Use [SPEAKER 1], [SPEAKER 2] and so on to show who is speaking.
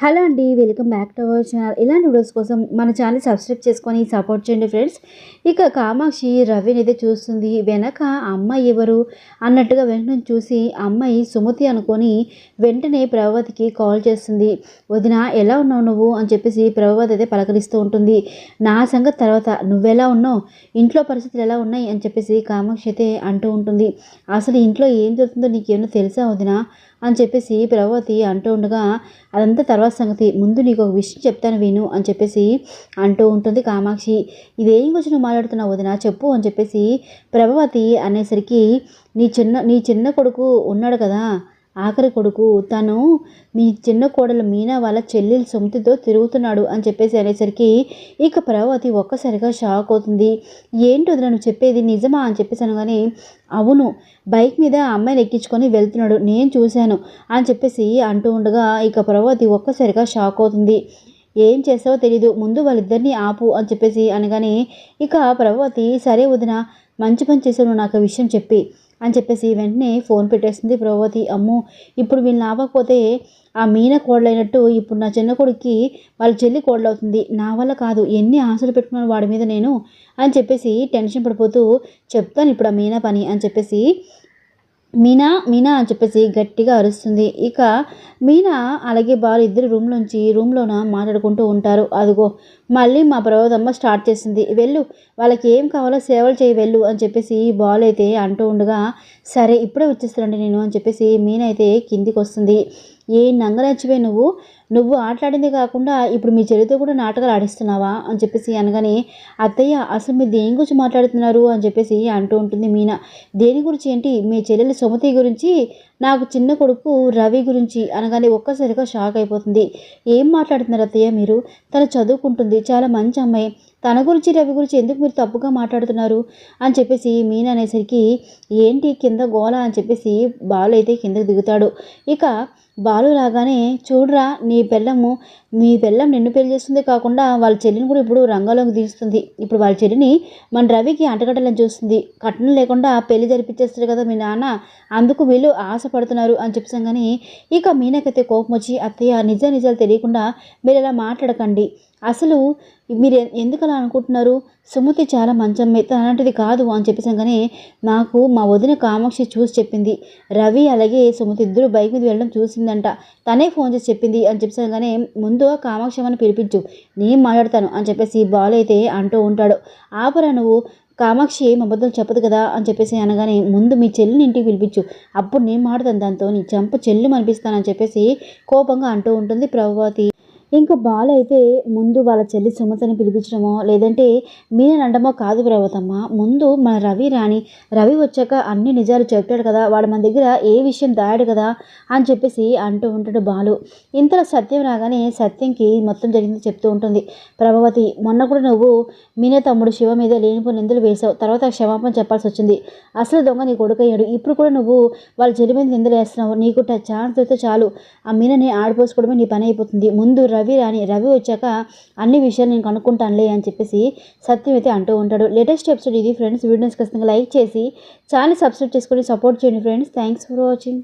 [SPEAKER 1] Hello అండి welcome back to our channel. ఇలాంటి videos కోసం మన ఛానల్ సబ్స్క్రైబ్ చేసుకొని సపోర్ట్ చేయండి ఫ్రెండ్స్. ఇక కామాక్షి రవిని అయితే చూస్తుంది. వెనక అమ్మాయి ఎవరు అన్నట్టుగా వెంటనే చూసి అమ్మాయి సుమతి అనుకొని వెంటనే ప్రభావతికి కాల్ చేస్తుంది. వదిన ఎలా ఉన్నావు నువ్వు? అని చెప్పేసి ప్రభావతి అయితే పలకరిస్తూ ఉంటుంది. నా సంగతి తర్వాత. నువ్వెలా ఉన్నావు? ఇంట్లో పరిస్థితులు ఎలా ఉన్నాయి? అని చెప్పేసి కామాక్షి అయితే అంటూ ఉంటుంది. అసలు ఇంట్లో ఏం జరుగుతుందో నీకేమో తెలుసా వదిన? అని చెప్పేసి ప్రభావతి అంటూ ఉండగా అదంతా తర్వాత సంగతి. ముందు నీకు ఒక విషయం చెప్తాను విను అని చెప్పేసి అంటూ ఉంటుంది కామాక్షి. ఇదేం గురించి నువ్వు మాట్లాడుతున్నావు వదిన? చెప్పు అని చెప్పేసి ప్రభావతి అనేసరికి నీ చిన్న నీ చిన్న కొడుకు ఉన్నాడు కదా. ఆఖరి కొడుకు తను మీ చిన్న కోడలు మీనా వాళ్ళ చెల్లెలు సొంతితో తిరుగుతున్నాడు అని చెప్పేసి అనేసరికి ఇక ప్రభావతి ఒక్కసారిగా షాక్ అవుతుంది. ఏంటో నన్ను చెప్పేది నిజమా? అని చెప్పేసి అనగానే అవును బైక్ మీద అమ్మాయిని ఎక్కించుకొని వెళ్తున్నాడు నేను చూశాను అని చెప్పేసి అంటూ ఉండగా ఇక ప్రభావతి ఒక్కసారిగా షాక్ అవుతుంది. ఏం చేస్తావో తెలీదు ముందు వాళ్ళిద్దరిని ఆపు అని చెప్పేసి అనగానే ఇక ప్రభావతి సరే వదిన మంచి పని చేశాను నాకు విషయం చెప్పి అని చెప్పేసి వెంటనే ఫోన్ పెట్టేసింది ప్రభావతి. అమ్మో ఇప్పుడు వీళ్ళని ఆపకపోతే ఆ మీన కోడలైనట్టు ఇప్పుడు నా చిన్న కొడుక్కి వాళ్ళ చెల్లి కోడలవుతుంది. నా వల్ల కాదు ఎన్ని ఆశలు పెట్టుకున్నాను వాడి మీద నేను అని చెప్పేసి టెన్షన్ పడిపోతూ చెప్తాను ఇప్పుడు ఆ మీనా పని అని చెప్పేసి మీనా మీనా అని చెప్పేసి గట్టిగా అరుస్తుంది. ఇక మీనా అలాగే బాలు ఇద్దరు రూమ్లోంచి రూమ్లోన మాట్లాడుకుంటూ ఉంటారు. అదిగో మళ్ళీ మా ప్రబోధమ్మ స్టార్ట్ చేసింది. వెళ్ళు వాళ్ళకి ఏం కావాలో సేవలు చేయి వెళ్ళు అని చెప్పేసి బాల్ అయితే అంటూ ఉండగా సరే ఇప్పుడే వచ్చేస్తానండి నేను అని చెప్పేసి మీనా అయితే కిందికి వస్తుంది. ఏ నంగనచ్చివే నువ్వు? నువ్వు ఆటలాడింది కాకుండా ఇప్పుడు మీ చెల్లితో కూడా నాటకాలు ఆడిస్తున్నావా? అని చెప్పేసి అనగానే అత్తయ్య అసలు మీరు దేని గురించి మాట్లాడుతున్నారు? అని చెప్పేసి అంటూ ఉంటుంది మీనా. దేని గురించి ఏంటి? మీ చెల్లెలు సుమతి గురించి నాకు చిన్న కొడుకు రవి గురించి అనగానే ఒక్కసారిగా షాక్ అయిపోతుంది. ఏం మాట్లాడుతున్నారు అత్తయ్య మీరు? తను చదువుకుంటుంది చాలా మంచి అమ్మాయి. తన గురించి రవి గురించి ఎందుకు మీరు తప్పుగా మాట్లాడుతున్నారు అని చెప్పేసి మీన్ అనేసరికి ఏంటి కింద గోల? అని చెప్పేసి బాలు అయితే కిందకు దిగుతాడు. ఇక బాలు రాగానే చూడరా నీ పెళ్ళము మీ పెళ్ళం నిన్ను పెళ్ళి చేస్తుంది కాకుండా వాళ్ళ చెల్లిని కూడా ఇప్పుడు రంగంలోకి తీస్తుంది ఇప్పుడు వాళ్ళ చెల్లిని మన రవికి అంటగట్టాలని చూస్తుంది. కట్నం లేకుండా పెళ్ళి జరిపించేస్తారు కదా మీ నాన్న అందుకు వీళ్ళు ఆశపడుతున్నారు అని చెప్పాం కానీ ఇక మీనకైతే కోపం వచ్చి అత్తయ్య నిజ నిజాలు తెలియకుండా మీరు ఇలా మాట్లాడకండి. అసలు మీరు ఎందుకు అలా అనుకుంటున్నారు? సుమతి చాలా మంచం మీద అలాంటిది కాదు అని చెప్పేసాం కానీ నాకు మా వదిన కామాక్షి చూసి చెప్పింది. రవి అలాగే సుమతి ఇద్దరు బైక్ మీద వెళ్ళడం చూసిందంట. తనే ఫోన్ చేసి చెప్పింది అని చెప్పేసాను కానీ ముందు కామాక్షి అని పిలిపించు నేను మాట్లాడతాను అని చెప్పేసి బాలు అయితే అంటూ ఉంటాడు. ఆపరా నువ్వు? కామాక్షి ఏం అబద్ధం చెప్పదు కదా అని చెప్పేసి అనగానే ముందు మీ చెల్లిని ఇంటికి పిలిపించు. అప్పుడు నేను మాడతాను దాంతో నీ చెంప చెల్లి అనిపిస్తానని చెప్పేసి కోపంగా అంటూ ఉంటుంది ప్రభావతి. ఇంకా బాలు అయితే ముందు వాళ్ళ చెల్లి సుమతని పిలిపించడమో లేదంటే మీనండమో కాదు ప్రవతమ్మ ముందు మన రవి రాని రవి వచ్చాక అన్ని నిజాలు చెప్తాడు కదా వాడు మన దగ్గర ఏ విషయం దాయాడు కదా అని చెప్పేసి అంటూ ఉంటాడు బాలు. ఇంతలో సత్యం రాగానే సత్యంకి మొత్తం జరిగింది చెప్తూ ఉంటుంది. ప్రభావతి మొన్న కూడా నువ్వు మీన తమ్ముడు శివ మీద లేనిపోయిన నిందలు వేసావు తర్వాత క్షమాపణ చెప్పాల్సి వచ్చింది. అసలు దొంగ నీ కొడుకయ్యాడు. ఇప్పుడు కూడా నువ్వు వాళ్ళ చెల్లి మీద నిందలు వేస్తున్నావు. నీకు ఛాన్స్ అయితే చాలు. ఆ మీనని ఆడిపోసుకోవడమే నీ పని అయిపోతుంది. ముందు రవి రాని రవి వచ్చాక అన్ని విషయాలు నేను కనుక్కుంటానులే అని చెప్పేసి సత్యం అయితే అంటూ ఉంటాడు. లేటెస్ట్ ఎపిసోడ్ ఇది ఫ్రెండ్స్. వీడియోస్ ఖచ్చితంగా లైక్ చేసి ఛానల్ సబ్స్క్రైబ్ చేసుకొని సపోర్ట్ చేయండి ఫ్రెండ్స్. Thanks for watching.